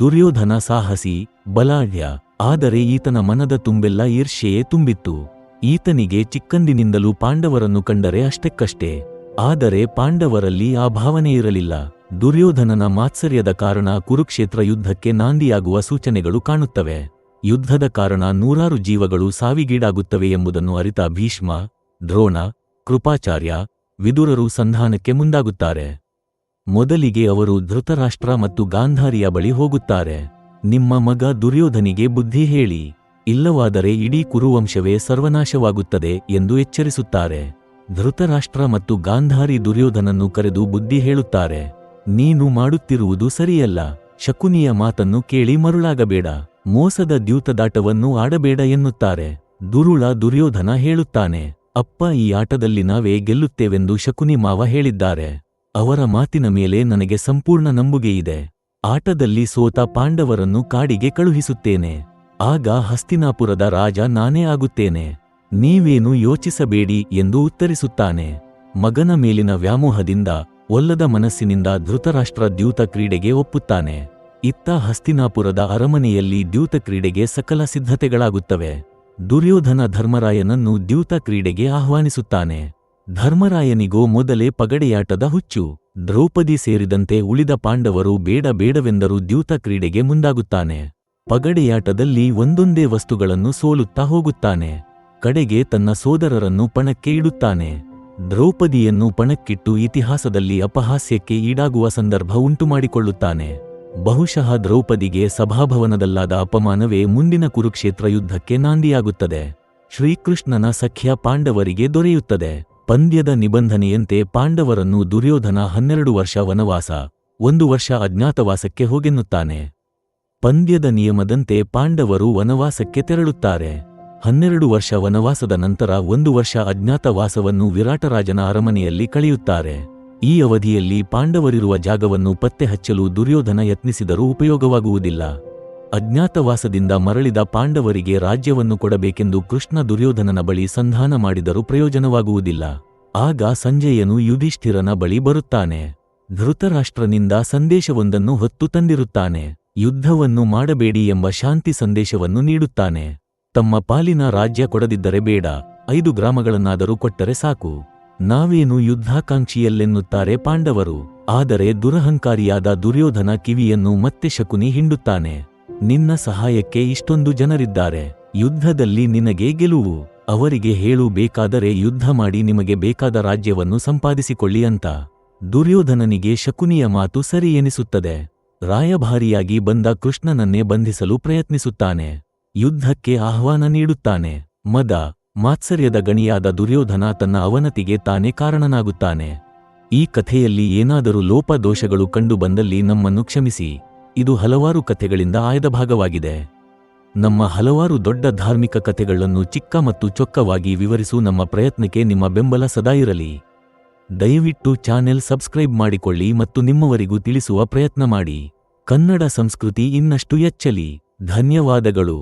ದುರ್ಯೋಧನ ಸಾಹಸಿ ಬಲಾಢ್ಯ, ಆದರೆ ಈತನ ಮನದ ತುಂಬೆಲ್ಲ ಈರ್ಷ್ಯೆಯೇ ತುಂಬಿತ್ತು. ಈತನಿಗೆ ಚಿಕ್ಕಂದಿನಿಂದಲೂ ಪಾಂಡವರನ್ನು ಕಂಡರೆ ಅಷ್ಟಕ್ಕಷ್ಟೇ. ಆದರೆ ಪಾಂಡವರಲ್ಲಿ ಆ ಭಾವನೆ ಇರಲಿಲ್ಲ. ದುರ್ಯೋಧನನ ಮಾತ್ಸರ್ಯದ ಕಾರಣ ಕುರುಕ್ಷೇತ್ರ ಯುದ್ಧಕ್ಕೆ ನಾಂದಿಯಾಗುವ ಸೂಚನೆಗಳು ಕಾಣುತ್ತವೆ. ಯುದ್ಧದ ಕಾರಣ ನೂರಾರು ಜೀವಗಳು ಸಾವಿಗೀಡಾಗುತ್ತವೆ ಎಂಬುದನ್ನು ಅರಿತ ಭೀಷ್ಮ, ದ್ರೋಣ, ಕೃಪಾಚಾರ್ಯ, ವಿದುರರು ಸಂಧಾನಕ್ಕೆ ಮುಂದಾಗುತ್ತಾರೆ. ಮೊದಲಿಗೆ ಅವರು ಧೃತರಾಷ್ಟ್ರ ಮತ್ತು ಗಾಂಧಾರಿಯ ಬಳಿ ಹೋಗುತ್ತಾರೆ. ನಿಮ್ಮ ಮಗ ದುರ್ಯೋಧನಿಗೆ ಬುದ್ಧಿ ಹೇಳಿ, ಇಲ್ಲವಾದರೆ ಇಡೀ ಕುರುವಂಶವೇ ಸರ್ವನಾಶವಾಗುತ್ತದೆ ಎಂದು ಎಚ್ಚರಿಸುತ್ತಾರೆ. ಧೃತರಾಷ್ಟ್ರ ಮತ್ತು ಗಾಂಧಾರಿ ದುರ್ಯೋಧನನ್ನು ಕರೆದು ಬುದ್ಧಿ ಹೇಳುತ್ತಾರೆ, ನೀನು ಮಾಡುತ್ತಿರುವುದು ಸರಿಯಲ್ಲ, ಶಕುನಿಯ ಮಾತನ್ನು ಕೇಳಿ ಮರುಳಾಗಬೇಡ, ಮೋಸದ ದ್ಯೂತದಾಟವನ್ನು ಆಡಬೇಡ ಎನ್ನುತ್ತಾರೆ. ದುರುಳ ದುರ್ಯೋಧನ ಹೇಳುತ್ತಾನೆ, ಅಪ್ಪ, ಈ ಆಟದಲ್ಲಿ ನಾವೇ ಗೆಲ್ಲುತ್ತೇವೆಂದು ಶಕುನಿ ಮಾವ ಹೇಳಿದ್ದಾರೆ. ಅವರ ಮಾತಿನ ಮೇಲೆ ನನಗೆ ಸಂಪೂರ್ಣ ನಂಬುಗೆಯಿದೆ ಆಟದಲ್ಲಿ ಸೋತ ಪಾಂಡವರನ್ನು ಕಾಡಿಗೆ ಕಳುಹಿಸುತ್ತೇನೆ. ಆಗ ಹಸ್ತಿನಾಪುರದ ರಾಜ ನಾನೇ ಆಗುತ್ತೇನೆ. ನೀವೇನು ಯೋಚಿಸಬೇಡಿ ಎಂದು ಉತ್ತರಿಸುತ್ತಾನೆ. ಮಗನ ಮೇಲಿನ ವ್ಯಾಮೋಹದಿಂದ, ಒಲ್ಲದ ಮನಸ್ಸಿನಿಂದ ಧೃತರಾಷ್ಟ್ರ ದ್ಯೂತ ಕ್ರೀಡೆಗೆ ಒಪ್ಪುತ್ತಾನೆ. ಇತ್ತ ಹಸ್ತಿನಾಪುರದ ಅರಮನೆಯಲ್ಲಿ ದ್ಯೂತ ಕ್ರೀಡೆಗೆ ಸಕಲ ಸಿದ್ಧತೆಗಳಾಗುತ್ತವೆ. ದುರ್ಯೋಧನ ಧರ್ಮರಾಯನನ್ನು ದ್ಯೂತ ಕ್ರೀಡೆಗೆ ಆಹ್ವಾನಿಸುತ್ತಾನೆ. ಧರ್ಮರಾಯನಿಗೋ ಮೊದಲೇ ಪಗಡೆಯಾಟದ ಹುಚ್ಚು. ದ್ರೌಪದಿ ಸೇರಿದಂತೆ ಉಳಿದ ಪಾಂಡವರು ಬೇಡ ಬೇಡವೆಂದರೂ ದ್ಯೂತ ಕ್ರೀಡೆಗೆ ಮುಂದಾಗುತ್ತಾನೆ. ಪಗಡೆಯಾಟದಲ್ಲಿ ಒಂದೊಂದೇ ವಸ್ತುಗಳನ್ನು ಸೋಲುತ್ತಾ ಹೋಗುತ್ತಾನೆ. ಕಡೆಗೆ ತನ್ನ ಸೋದರರನ್ನು ಪಣಕ್ಕೆ ಇಡುತ್ತಾನೆ. ದ್ರೌಪದಿಯನ್ನು ಪಣಕ್ಕಿಟ್ಟು ಇತಿಹಾಸದಲ್ಲಿ ಅಪಹಾಸ್ಯಕ್ಕೆ ಈಡಾಗುವ ಸಂದರ್ಭ ಉಂಟುಮಾಡಿಕೊಳ್ಳುತ್ತಾನೆ. ಬಹುಶಃ ದ್ರೌಪದಿಗೆ ಸಭಾಭವನದಲ್ಲಾದ ಅಪಮಾನವೇ ಮುಂದಿನ ಕುರುಕ್ಷೇತ್ರ ಯುದ್ಧಕ್ಕೆ ನಾಂದಿಯಾಗುತ್ತದೆ. ಶ್ರೀಕೃಷ್ಣನ ಸಖ್ಯ ಪಾಂಡವರಿಗೆ ದೊರೆಯುತ್ತದೆ. ಪಂದ್ಯದ ನಿಬಂಧನೆಯಂತೆ ಪಾಂಡವರನ್ನು ದುರ್ಯೋಧನ ಹನ್ನೆರಡು ವರ್ಷ ವನವಾಸ, ಒಂದು ವರ್ಷ ಅಜ್ಞಾತವಾಸಕ್ಕೆ ಹೋಗೆನ್ನುತ್ತಾನೆ. ಪಂದ್ಯದ ನಿಯಮದಂತೆ ಪಾಂಡವರು ವನವಾಸಕ್ಕೆ ತೆರಳುತ್ತಾರೆ. ಹನ್ನೆರಡು ವರ್ಷ ವನವಾಸದ ನಂತರ ಒಂದು ವರ್ಷ ಅಜ್ಞಾತವಾಸವನ್ನು ವಿರಾಟರಾಜನ ಅರಮನೆಯಲ್ಲಿ ಕಳೆಯುತ್ತಾರೆ. ಈ ಅವಧಿಯಲ್ಲಿ ಪಾಂಡವರಿರುವ ಜಾಗವನ್ನು ಪತ್ತೆ ಹಚ್ಚಲು ದುರ್ಯೋಧನ ಯತ್ನಿಸಿದರೂ ಉಪಯೋಗವಾಗುವುದಿಲ್ಲ. ಅಜ್ಞಾತವಾಸದಿಂದ ಮರಳಿದ ಪಾಂಡವರಿಗೆ ರಾಜ್ಯವನ್ನು ಕೊಡಬೇಕೆಂದು ಕೃಷ್ಣ ದುರ್ಯೋಧನನ ಬಳಿ ಸಂಧಾನ ಮಾಡಿದರೂ ಪ್ರಯೋಜನವಾಗುವುದಿಲ್ಲ. ಆಗ ಸಂಜಯನು ಯುಧಿಷ್ಠಿರನ ಬಳಿ ಬರುತ್ತಾನೆ. ಧೃತರಾಷ್ಟ್ರನಿಂದ ಸಂದೇಶವೊಂದನ್ನು ಹೊತ್ತು ತಂದಿರುತ್ತಾನೆ. ಯುದ್ಧವನ್ನು ಮಾಡಬೇಡಿ ಎಂಬ ಶಾಂತಿ ಸಂದೇಶವನ್ನು ನೀಡುತ್ತಾನೆ. ತಮ್ಮ ಪಾಲಿನ ರಾಜ್ಯ ಕೊಡದಿದ್ದರೆ ಬೇಡ. ಐದು ಗ್ರಾಮಗಳನ್ನಾದರೂ ಕೊಟ್ಟರೆ ಸಾಕು. ನಾವೇನು ಯುದ್ಧಾಕಾಂಕ್ಷಿಯಲ್ಲೆನ್ನುತ್ತಾರೆ ಪಾಂಡವರು. ಆದರೆ ದುರಹಂಕಾರಿಯಾದ ದುರ್ಯೋಧನ ಕಿವಿಯನ್ನು ಮತ್ತೆ ಶಕುನಿ ಹಿಂಡುತ್ತಾನೆ. ನಿನ್ನ ಸಹಾಯಕ್ಕೆ ಇಷ್ಟೊಂದು ಜನರಿದ್ದಾರೆ. ಯುದ್ಧದಲ್ಲಿ ನಿನಗೆ ಗೆಲುವು. ಅವರಿಗೆ ಹೇಳು, ಬೇಕಾದರೆ ಯುದ್ಧ ಮಾಡಿ ನಿಮಗೆ ಬೇಕಾದ ರಾಜ್ಯವನ್ನು ಸಂಪಾದಿಸಿಕೊಳ್ಳಿ ಅಂತ. ದುರ್ಯೋಧನನಿಗೆ ಶಕುನಿಯ ಮಾತು ಸರಿ ಎನಿಸುತ್ತದೆ. ರಾಯಭಾರಿಯಾಗಿ ಬಂದ ಕೃಷ್ಣನನ್ನೇ ಬಂಧಿಸಲು ಪ್ರಯತ್ನಿಸುತ್ತಾನೆ. ಯುದ್ಧಕ್ಕೆ ಆಹ್ವಾನ ನೀಡುತ್ತಾನೆ. ಮದ, ಮಾತ್ಸರ್ಯದ ಗಣಿಯಾದ ದುರ್ಯೋಧನ ತನ್ನ ಅವನತಿಗೆ ತಾನೇ ಕಾರಣನಾಗುತ್ತಾನೆ. ಈ ಕಥೆಯಲ್ಲಿ ಏನಾದರೂ ಲೋಪದೋಷಗಳು ಕಂಡುಬಂದಲ್ಲಿ ನಮ್ಮನ್ನು ಕ್ಷಮಿಸಿ. ಇದು ಹಲವಾರು ಕಥೆಗಳಿಂದ ಆಯ್ದ ಭಾಗವಾಗಿದೆ. ನಮ್ಮ ಹಲವಾರು ದೊಡ್ಡ ಧಾರ್ಮಿಕ ಕಥೆಗಳನ್ನು ಚಿಕ್ಕ ಮತ್ತು ಚೊಕ್ಕವಾಗಿ ವಿವರಿಸು ನಮ್ಮ ಪ್ರಯತ್ನಕ್ಕೆ ನಿಮ್ಮ ಬೆಂಬಲ ಸದಾ ಇರಲಿ. ದಯವಿಟ್ಟು ಚಾನೆಲ್ ಸಬ್ಸ್ಕ್ರೈಬ್ ಮಾಡಿಕೊಳ್ಳಿ ಮತ್ತು ನಿಮ್ಮವರಿಗೂ ತಿಳಿಸುವ ಪ್ರಯತ್ನ ಮಾಡಿ. ಕನ್ನಡ ಸಂಸ್ಕೃತಿ ಇನ್ನಷ್ಟು ಎಚ್ಚಲಿ ಧನ್ಯವಾದಗಳು.